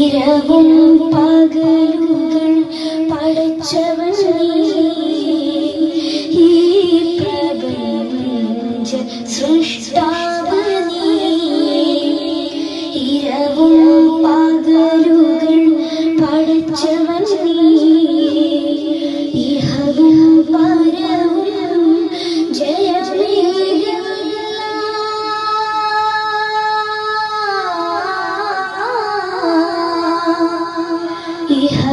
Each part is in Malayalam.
ഇരവും പകലുകൾ പടച്ചവൻ നീയേ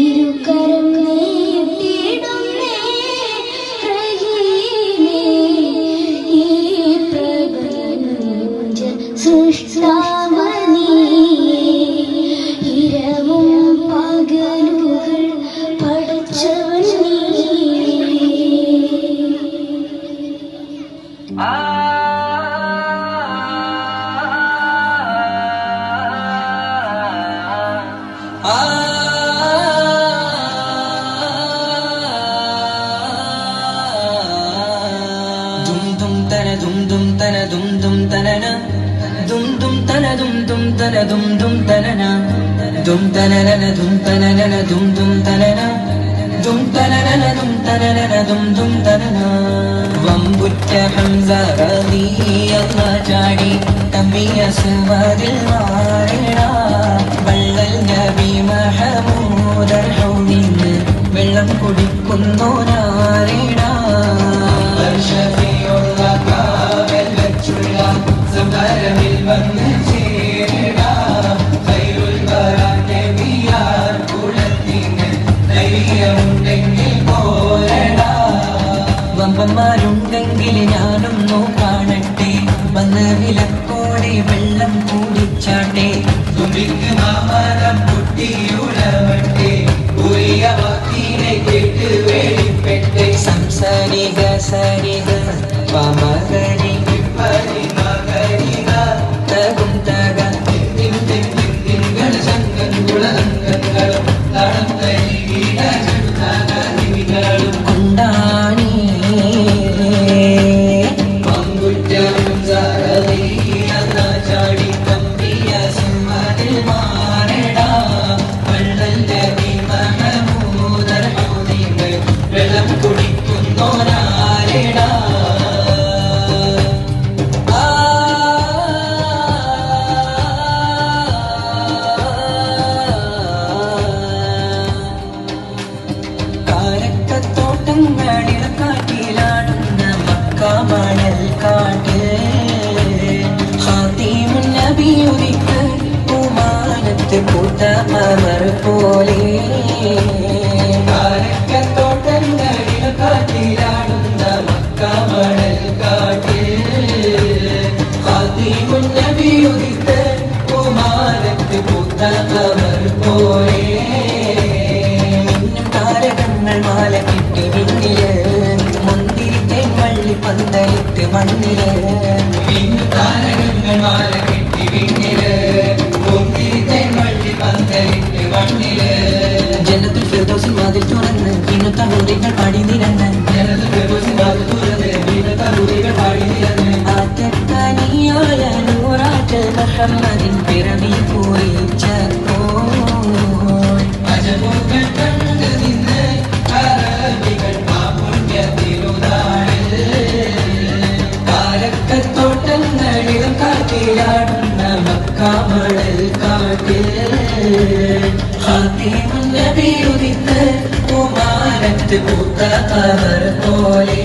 you go. ദും തന ദും ദും തനന. ദും ദും തന ദും ദും തന ദും ദും തനന. ദും തനനന ദും തനനന ദും ദും തനന. ദും തനനന ദും തനനന ദും ദും തനന. വമ്പുറ്റ ഹംസ റളിയല്ല ചാടി. തമ്മിയ സുവതിൽ മാറിട വള്ളൽ നബി മഹമൂദർ ഹൗദിന്ന് വെള്ളം കുടിക്കുന്നു புலிக்கு மாமரம் புட்டியுளவட்டே உரிய வாக்கினை கேட்டு வேடிப்பெட்டே சம்சரிக சரிக വെള്ളം കുടിക്കുന്നോരാരടാ കാരക്കത്തോട്ടങ്ങളിൽ കാറ്റിലാടുന്ന മക്കാമണൽ കാട്ടിൽ പൂമാനത്ത് പൂത്ത അമർ പോലെ. അമർ പോലെ മിന്നും താരകങ്ങൾ മാല കിട്ടി വിണ്ണിൽ മുന്തിരിത്തെ വള്ളി പന്തലിട്ട് മണ്ണിൽ മിന്നും താരകങ്ങൾ മാല കിട്ടി വിണ്ണിൽ മുന്തിരിത്തെ വള്ളി പന്തലിട്ട് മണ്ണിൽ ജനത്തിൽ ഫിർദൗസിൽ വാതിൽ തുറന്ന് ഇന്നത്തെ ഹൂറികൾ പാടി നിരന്ന് ജനത്തിൽ വാതിൽ തുറന്ന് ഇന്നത്തെ ഹൂറികൾ പാടി നിരന്ന് നൂറാറ്റൽ മുഹമ്മദിൻ ഹാത്തിമുൻ നബി ഉദിത്ത് കുമാരത്ത് പൂത്ത കവർ പോലെ.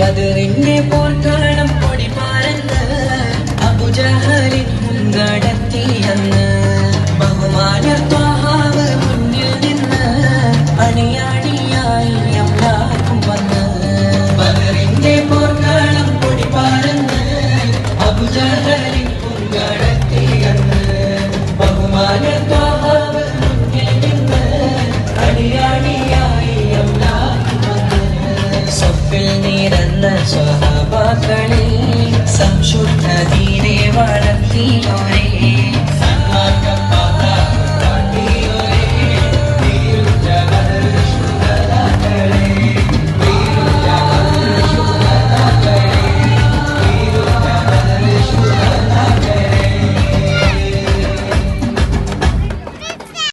ബദറിന്റെ പോർക്കാണം പൊടി പാരന്ന് അബുജഹലിൻ മുൻകടത്തിയെന്ന്. ബഹുമാന ത്വാഹാവ് മുന്നിൽ നിന്ന് അണിയാണിയായി അമ്ലാക്കും വന്ന്. ബദറിന്റെ പൊടി പാരന്ന് അബുജഹലിൻ സ്വഹാബാക്കളെ സംശുദ്ധ തീരെ വളർത്തിയോരെ